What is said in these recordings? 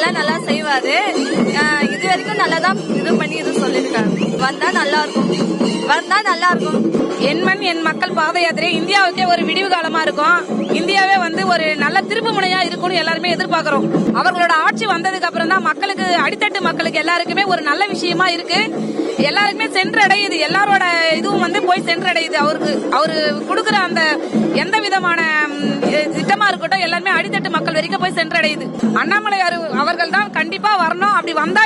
எல்லாம் நல்லா செய்வாரு. இது வரைக்கும் நல்லா தான் இது பண்ணி இது சொல்லியிருக்காரு. வந்தா நல்லா இருக்கும் வந்தா நல்லா இருக்கும் என் மண் என் மக்கள் பாத யாத்திரை இந்தியாவுக்கே ஒரு விடிவு காலமா இருக்கும். ஒரு நல்ல திருப்பு முனையா இருக்கும்னு எல்லாருமே எதிர்பார்க்கிறோம். அவர்களோட ஆட்சி வந்ததுக்கு அப்புறம் தான் மக்களுக்கு அடித்தட்டு மக்களுக்கு எல்லாருக்குமே ஒரு நல்ல விஷயமா இருக்கு. எல்லாருக்குமே சென்றடையுது. எல்லாரோட இதுவும் வந்து போய் சென்றடையுது. அவருக்கு அவரு கொடுக்குற அந்த எந்த விதமான திட்டமா இருக்கட்டும் எல்லாருமே அடித்தட்டு மக்கள் வரைக்கும் போய் சென்றடையுது. அண்ணாமலை அவர்கள் தான் கண்டிப்பா வரணும். அப்படி வந்தா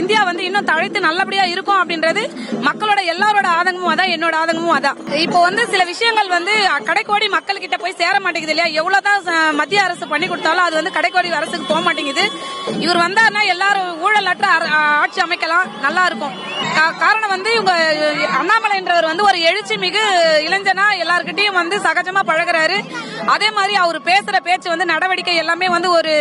இந்தியா வந்து இன்னும் தழைத்து நல்லபடியா இருக்கும் அப்படின்றது மக்களோட எல்லாரோட ஆதங்கமும் அதான் என்னோட ஆதங்கமும் அதான். இப்போ வந்து சில விஷயங்கள் வந்து கடைக்கோடி மக்கள் கிட்ட போய் சேர மாட்டேங்குது இல்லையா? எவ்வளவுதான் மத்திய அரசு பண்ணி கொடுத்தாலும் அது வந்து கடைக்கோடி அரசுக்கு போக மாட்டேங்குது. இவர் வந்தாருன்னா எல்லாரும் ஊழல் அற்ற ஆட்சி அமைக்கலாம். நல்லா இருக்கும். காரணம் வந்து இவங்க அண்ணாமலை என்றவர் வந்து ஒரு எழுச்சி மிகு இளைஞனா எல்லாருக்கிட்டையும் வந்து சகஜமா பழகுறாரு. அதே மாதிரி அவர் பேசுற பேச்சு வந்து நடவடிக்கை எல்லாமே வந்து ஒரு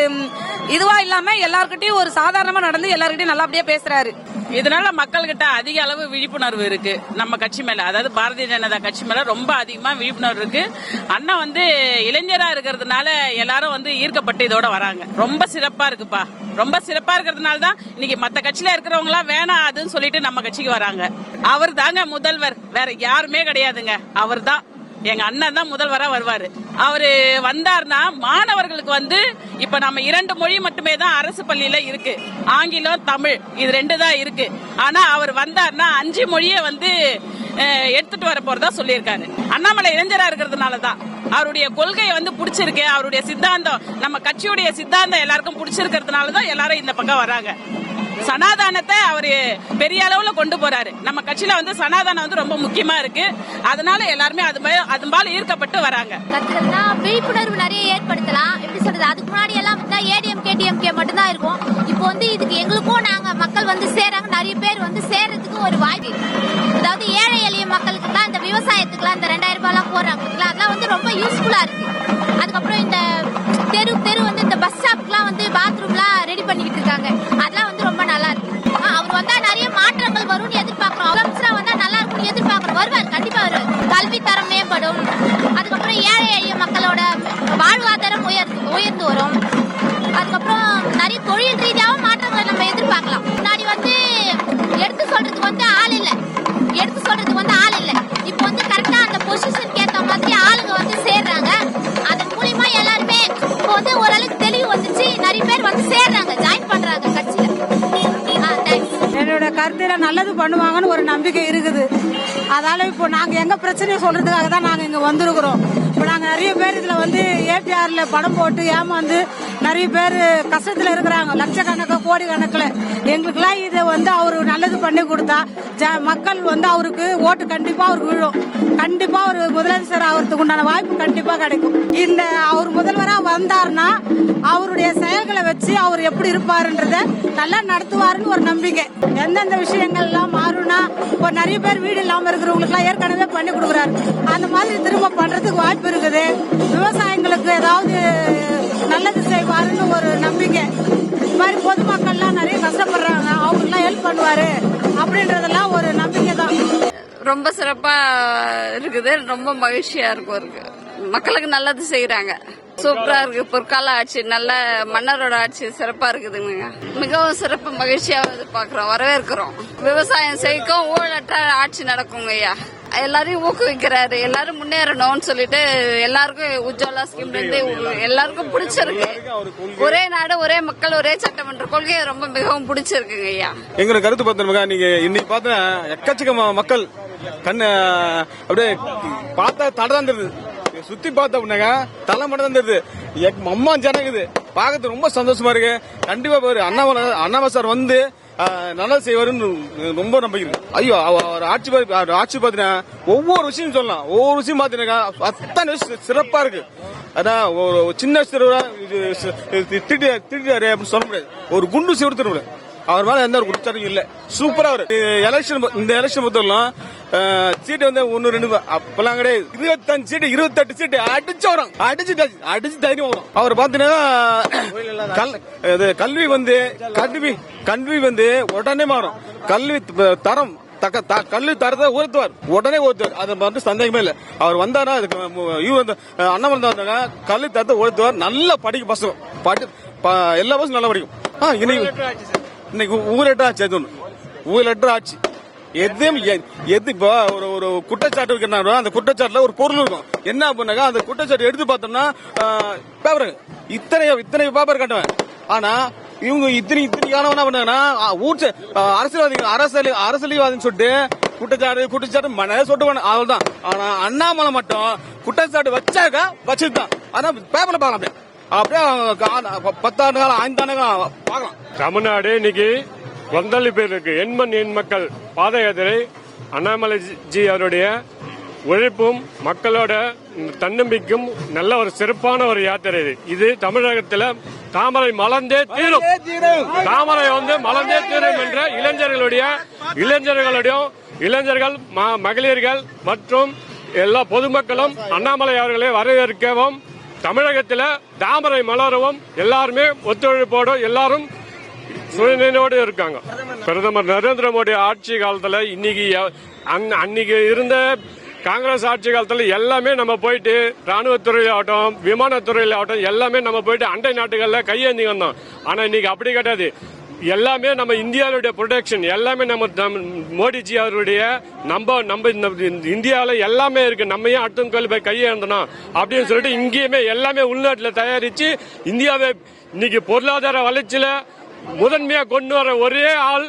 இதுவா இல்லாம எல்லாருக்கிட்டையும் ஒரு சாதாரணமா நடந்து எல்லாருக்கிட்டையும் நல்லபடியா பேசுறாரு. இதனால மக்கள்கிட்ட அதிக அளவு விழிப்புணர்வு இருக்கு நம்ம கட்சி மேல. அதாவது பாரதிய ஜனதா கட்சி மேல ரொம்ப அதிகமா விழிப்புணர்வு இருக்கு. அண்ணா வந்து இளைஞரா இருக்கிறதுனால எல்லாரும் வந்து ஈர்க்கப்பட்டு இதோட வராங்க. ரொம்ப சிறப்பா இருக்குப்பா. ரொம்ப சிறப்பா இருக்கிறதுனால தான் இன்னைக்கு மத்த கட்சியில இருக்கிறவங்க எல்லாம் வேணாம் அதுன்னு சொல்லிட்டு நம்ம கட்சிக்கு வராங்க. அவர் தாங்க முதல்வர். வேற யாருமே கிடையாதுங்க. அவர் தான் எங்க அண்ணன் தான் முதல்வரா வருவாரு. அவரு வந்தார்னா மாணவர்களுக்கு வந்து இப்ப நம்ம இரண்டு மொழி மட்டுமே தான் அரசு பள்ளியில இருக்கு. ஆங்கிலம் தமிழ் இது ரெண்டு தான் இருக்கு. ஆனா அவர் வந்தார்னா அஞ்சு மொழியை வந்து எடுத்துட்டு வர போறதா சொல்லியிருக்காரு. அண்ணாமலை இளைஞரா இருக்கிறதுனால தான் அவருடைய கொள்கையை வந்து பிடிச்சிருக்கு. அவருடைய சித்தாந்தம் நம்ம கட்சியுடைய சித்தாந்தம் எல்லாருக்கும் பிடிச்சிருக்கிறதுனால தான் எல்லாரும் இந்த பக்கம் வராங்க. சனாதானத்தை அவர் பெரிய அளவுல கொண்டு போறாரு. நம்ம கட்சியில வந்து சனாதானம் வந்து ரொம்ப முக்கியமா இருக்கு. அதனால எல்லாருமே அது மேல ஈர்க்கப்பட்டு வராங்க. கத்துறதுனா விழிப்புணர்வு நிறைய ஏற்படுத்தலாம். எப்படி சொல்றது? அதுக்கு முன்னாடி எல்லாம் ஏடிஎம் கேடிஎம்கே மட்டும்தான் இருக்கும். இப்போ வந்து இதுக்கு எங்களுக்கும் நாங்க மக்கள் வந்து சேராங்க நிறைய பேர் வந்து சேர்றதுக்கு ஒரு வாய்ப்பு அதாவது ஏழை எளிய மக்களுக்குலாம் இந்த விவசாயத்துக்குலாம் இந்த ரெண்டாயிரம் ரூபாய் எல்லாம் போறாங்க அதெல்லாம் வந்து ரொம்ப யூஸ்ஃபுல்லா இருக்கு. அதுக்கப்புறம் இந்த கல்வி தரம் மேம்படும் அதுக்கப்புறம் ஏழை எளிய மக்களோட வாழ்வாதாரம் உயர்ந்து உயர்ந்து வரும். அதுக்கப்புறம் நிறைய தொழில் ரீதியாகவும் மாற்றங்களை நம்ம எதிர்பார்க்கலாம். முன்னாடி வந்து எடுத்து சொல்றதுக்கு வந்து ஆள் இல்லை. எடுத்து சொல்றதுக்கு வந்து ஆள் இல்லை. இப்போ வந்து கரெக்டாக அந்த பொசிஷனுக்கு ஏத்த மாதிரி ஆளுங்க வந்து சேர்றாங்க. அதன் மூலியமா எல்லாருமே இப்போ வந்து ஓரளவுக்கு தெளிவு வந்துச்சு. நிறைய பேர் வந்து சேர்றாங்க. ஜாயின் பண்றாங்க கட்சியில. ஆ, என்னோட கருத்துல நல்லது பண்ணுவாங்கன்னு ஒரு நம்பிக்கை இருக்குது. அதால இப்போ நாங்க எங்க பிரச்சனையை சொல்றதுக்காக தான் நாங்க இங்க வந்திருக்கிறோம். இப்போ நாங்க நிறைய பேர் இதுல வந்து ஏபிஆர்ல படம் போட்டு ஏமாந்து நிறைய பேர் கஷ்டத்துல இருக்கிறாங்க. லட்சக்கணக்கு கோடி கணக்குல எங்களுக்கெல்லாம் இதை வந்து அவரு நல்லது பண்ணி கொடுத்தா ஜ- மக்கள் வந்து அவருக்கு ஓட்டு கண்டிப்பா அவருக்கு விழும். கண்டிப்பா ஒரு முதலமைச்சர் ஆகிறதுக்கு உண்டான வாய்ப்பு கண்டிப்பா கிடைக்கும். இந்த அவர் முதல்வரா வந்தாருன்னா அவருடைய செயல்களை வச்சு அவர் எப்படி இருப்பாருன்றத நல்லா நடத்துவாருன்னு ஒரு நம்பிக்கை. எந்தெந்த விஷயங்கள் எல்லாம் மாறும்னா இப்போ நிறைய பேர் வீடு இல்லாம இருக்கிறவங்களுக்கு எல்லாம் ஏற்கனவே பண்ணி கொடுக்குறாரு. அந்த மாதிரி திரும்ப பண்றதுக்கு வாய்ப்பு இருக்குது. விவசாயிங்களுக்கு ஏதாவது நல்லது செய்வாருன்னு ஒரு நம்பிக்கை. இது மாதிரி பொதுமக்கள்லாம் நிறைய கஷ்டப்படுறாங்க. அவங்களுக்குலாம் ஹெல்ப் பண்ணுவாரு அப்படின்றதெல்லாம் ஒரு நம்பிக்கை தான். ரொம்ப சிறப்பா இருக்குது. ரொம்ப மகிழ்ச்சியா இருக்கும். இருக்கு. மக்களுக்கு நல்லது செய்யறாங்க சூப்பரா இருக்கு. பொற்கால ஆட்சி. நல்ல மன்னரோட ஆட்சி. சிறப்பா இருக்குதுங்க. மிகவும் சிறப்பு மகிழ்ச்சியாவது பாக்குறோம். வரவேற்கிறோம். விவசாயம் செய்யும் ஊழலற்ற ஆட்சி நடக்குங்க ஐயா. எல்லாரையும் ஊக்குவிக்கிறாரு. எல்லாரும் முன்னேறணும்னு சொல்லிட்டு எல்லாருக்கும் உஜ்வாலா ஸ்கீம் இருந்து எல்லாருக்கும் பிடிச்சிருக்கு. ஒரே நாடு ஒரே மக்கள் ஒரே சட்டமன்ற கொள்கை ரொம்ப மிகவும் பிடிச்சிருக்குங்க ஐயா. எங்களோட கருத்து பார்த்தோம்னா நீங்க இன்னைக்கு பார்த்தா எக்கச்சக்க மக்கள் கண்ணு அப்படியே பார்த்தா தடை தெரியுது சுத்தி பார்த்தா தலை மட்டும் தான் தெரியுது. அம்மா ஜனகுது பார்க்கறது ரொம்ப சந்தோஷமா இருக்கு. கண்டிப்பா பாரு அண்ணாமலை அண்ணாமலை சார் வந்து ஆஹ், நல்லது செய்வாருன்னு ரொம்ப நம்பிக்கை ஐயோ அவ- அவர் ஆட்சி அவர் ஆட்சி பார்த்தீங்கன்னா ஒவ்வொரு விஷயம் சொல்லலாம். ஒவ்வொரு விஷயம் பார்த்தீங்கன்னா அத்தனை விஷயம் சிறப்பா இருக்கு. அதான் ஒரு சின்ன சிறுவரா இது சி- இது அப்படின்னு சொல்ல முடியாது. ஒரு குண்டு சிவரு திருவிழா அவர் மேல எந்த ஒரு குற்றச்சாட்டும் இல்ல. சூப்பரா அவர். எலெக்ஷன் இந்த எலெக்ஷன் பொறுத்தவரைலாம் சீட்டு வந்து ஒன்னு ரெண்டு அப்பெல்லாம் கிடையாது. இருபத்தஞ்சு சீட்டு இருபத்தெட்டு சீட்டு அடிச்சு வரும். அடிச்சு அடிச்சு தைரியம் வரும். அவர் பாத்தீங்கன்னா கல் இது கல்வி வந்து கல்வி கல்வி வந்து உடனே மாறும். கல்வி தரம் தக்க கல்வி தரத்தை உயர்த்துவார். உடனே உயர்த்துவார். அது வந்து சந்தேகமே இல்ல. அவர் வந்தாரா அதுக்கு இவர் வந்து அண்ணாமலை வந்தாங்க கல்வி தரத்தை உயர்த்துவார். நல்லா படிக்க பசங்க. படி எல்லா பசங்களும் நல்லா படிக்கும். ஆ, இன்னைக்கு இன்னைக்கு ஊரட்டா ஆச்சு அது ஒண்ணு ஆச்சு. எதுவும் எது இப்போ ஒரு ஒரு குற்றச்சாட்டு வைக்கிறாரோ அந்த குற்றச்சாட்டுல ஒரு பொருள் இருக்கும். என்ன பண்ணாங்க அந்த குற்றச்சாட்டு எடுத்து பார்த்தோம்னா பேப்பர் இத்தனை இத்தனை பேப்பர் கட்டுவேன். ஆனா இவங்க இத்தனை இத்தனை காலம் என்ன பண்ணாங்கன்னா ஊர் அரசியல்வாதிகள் அரசியல் அரசியல்வாதின்னு சொல்லிட்டு குற்றச்சாட்டு குற்றச்சாட்டு மனதை சொல்லிட்டு அவ்வளவுதான் ஆனா அண்ணாமலை மட்டும் குற்றச்சாட்டு வச்சாக்கா வச்சிருக்கான். ஆனா பேப்பர்ல பார்க்கலாம் அப்படியே பத்தாண்டு காலம் ஐந்தாண்டு காலம் பார்க்கலாம். தமிழ்நாடு இன்னைக்கு கொந்தளிப்பு இருக்கு எண்மண் எண் மக்கள் பாத யாத்திரை அண்ணாமலை ஜி அவருடைய உழைப்பும் மக்களோட தன்னம்பிக்கும் நல்ல ஒரு சிறப்பான ஒரு யாத்திரை இது. இது தமிழகத்துல தாமரை மலர்ந்தே தீரும். தாமரை வந்து மலர்ந்தே தீரும் என்ற இளைஞர்களுடைய இளைஞர்களுடைய இளைஞர்கள் மகளிர்கள் மற்றும் எல்லா பொதுமக்களும் அண்ணாமலை அவர்களை வரவேற்கவும் தமிழகத்தில் தாமரை மலரவும் எல்லாருமே ஒத்துழைப்போடு எல்லாரும் சுயநினைவோடு இருக்காங்க. பிரதமர் நரேந்திர மோடி ஆட்சி காலத்தில் இன்னைக்கு அன்னைக்கு இருந்த காங்கிரஸ் ஆட்சி காலத்தில் எல்லாமே நம்ம போயிட்டு ராணுவத்துறையில ஆகட்டும் விமானத்துறையில் ஆகட்டும் எல்லாமே நம்ம போயிட்டு அண்டை நாட்டுகளில் கையேந்தி வந்தோம் ஆனால் இன்னைக்கு அப்படி கிடையாது. எல்லாமே நம்ம இந்தியாவுடைய ப்ரொடெக்ஷன் எல்லாமே நம்ம மோடிஜி அவருடைய நம்ம நம்ம இந்த எல்லாமே இருக்கு. நம்ம ஏன் அடுத்த கோயில் போய் கையேந்தணும் அப்படின்னு சொல்லிட்டு இங்கேயுமே எல்லாமே உள்நாட்டில் தயாரிச்சு இந்தியாவை இன்னைக்கு பொருளாதார வளர்ச்சியில முதன்மையா கொண்டு வர ஒரே ஆள்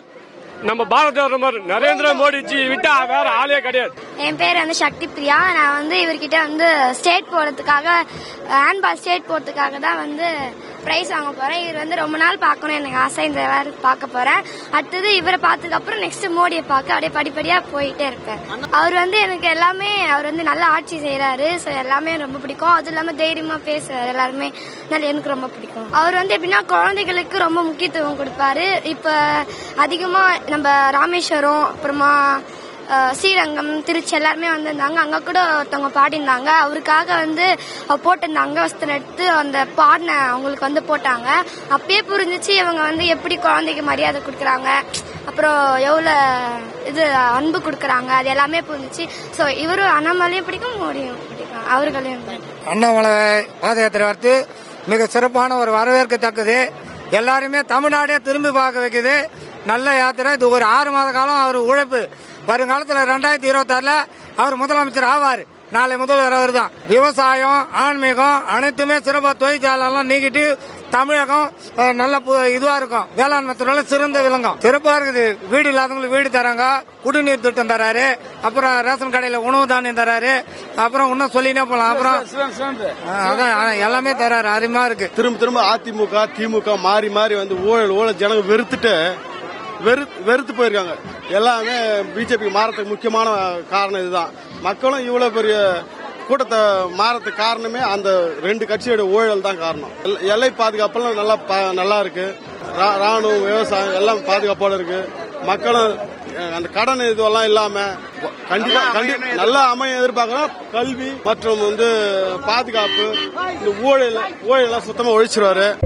நம்ம பாரத பிரதமர் நரேந்திர மோடிஜி விட்டா வேற ஆளே கிடையாது. என் பேர் வந்து சக்தி பிரியா நான் வந்து இவர்கிட்ட வந்து ஸ்டேட் போறதுக்காக ஹேண்ட்பால் ஸ்டேட் போறதுக்காக தான் வந்து ப்ரைஸ் வாங்க போறேன். இவர் வந்து ரொம்ப நாள் பார்க்கணும். எனக்கு ஆசை இந்த வேறு பார்க்க போறேன். அடுத்தது இவரை பார்த்ததுக்கு அப்புறம் நெக்ஸ்ட் மோடியை பார்க்க அப்படியே படிப்படியா போயிட்டே இருப்பேன். அவர் வந்து எனக்கு எல்லாமே அவர் வந்து நல்ல ஆட்சி செய்யறாரு ஸோ எல்லாமே ரொம்ப பிடிக்கும். அது இல்லாம தைரியமா பேசுறாரு எல்லாருமே. அதனால எனக்கு ரொம்ப பிடிக்கும். அவர் வந்து எப்படின்னா குழந்தைகளுக்கு ரொம்ப முக்கியத்துவம் கொடுப்பாரு. இப்ப அதிகமா நம்ம ராமேஸ்வரம் அப்புறமா ஸ்ரீரங்கம் திருச்சி எல்லாருமே வந்திருந்தாங்க. அங்க கூட ஒருத்தவங்க பாடியிருந்தாங்க. அவருக்காக வந்து போட்டிருந்தாங்க வஸ்திரம் எடுத்து அந்த பாடின அவங்களுக்கு வந்து போட்டாங்க. அப்பயே புரிஞ்சிச்சு இவங்க வந்து எப்படி குழந்தைக்கு மரியாதை கொடுக்குறாங்க. அப்புறம் எவ்வளோ இது அன்பு கொடுக்குறாங்க. அது எல்லாமே புரிஞ்சிச்சு. ஸோ இவரும் அண்ணாமலையும் பிடிக்கும் மோடியும் பிடிக்கும். அவர்களையும் அண்ணாமலை பாத யாத்திரை வரத்து மிக சிறப்பான ஒரு வரவேற்கத்தக்கது. எல்லாருமே தமிழ்நாடே திரும்பி பார்க்க வைக்குது. நல்ல யாத்திரை. இது ஒரு ஆறு மாத காலம் அவர் உழைப்பு. வருங்காலத்தில் ரெண்டாயிரத்தி இருபத்தாறுல அவர் முதலமைச்சர் ஆவார். நாளை முதல்வர் அவர் தான் விவசாயம் ஆன்மீகம் அனைத்துமே சிறப்பாக தொழிற்சாலாம் நீக்கிட்டு தமிழகம் நல்ல பு- இதுவா இருக்கும். வேளாண்மை துறையில சிறந்த விளங்கும் சிறப்பா இருக்குது. வீடு இல்லாதவங்களுக்கு வீடு தராங்க. குடிநீர் திட்டம் தராரு. அப்புறம் ரேஷன் கடையில உணவு தானியம் தராரு. அப்புறம் இன்னும் சொல்லினே போலாம். அப்புறம் அதான் எல்லாமே தராரு. அருமையா இருக்கு. திரும்ப திரும்ப அதிமுக திமுக மாறி மாறி வந்து ஊழல் ஊழல் ஜனங்க வெறுத்துட்டு வெறு வெறுத்து போயிருக்காங்க. எல்லாமே பிஜேபி மாறதுக்கு முக்கியமான காரணம் இதுதான். மக்களும் இவ்வளவு பெரிய கூட்டத்தை மாறதுக்கு காரணமே அந்த ரெண்டு கட்சியோட ஊழல் தான் காரணம். எல்லை- பாதுகாப்பெல்லாம் நல்லா நல்லா இருக்கு. ராணுவம் விவசாயம் எல்லாம் பாதுகாப்போட இருக்கு. மக்களும் அந்த கடன் இதுவெல்லாம் இல்லாம கண்டிப்பா கண்டிப்பா நல்லா அமைய எதிர்பார்க்கிறோம். கல்வி மற்றும் வந்து பாதுகாப்பு இந்த ஊழல் ஊழல் எல்லாம் சுத்தமா ஒழிச்சிருவாரு.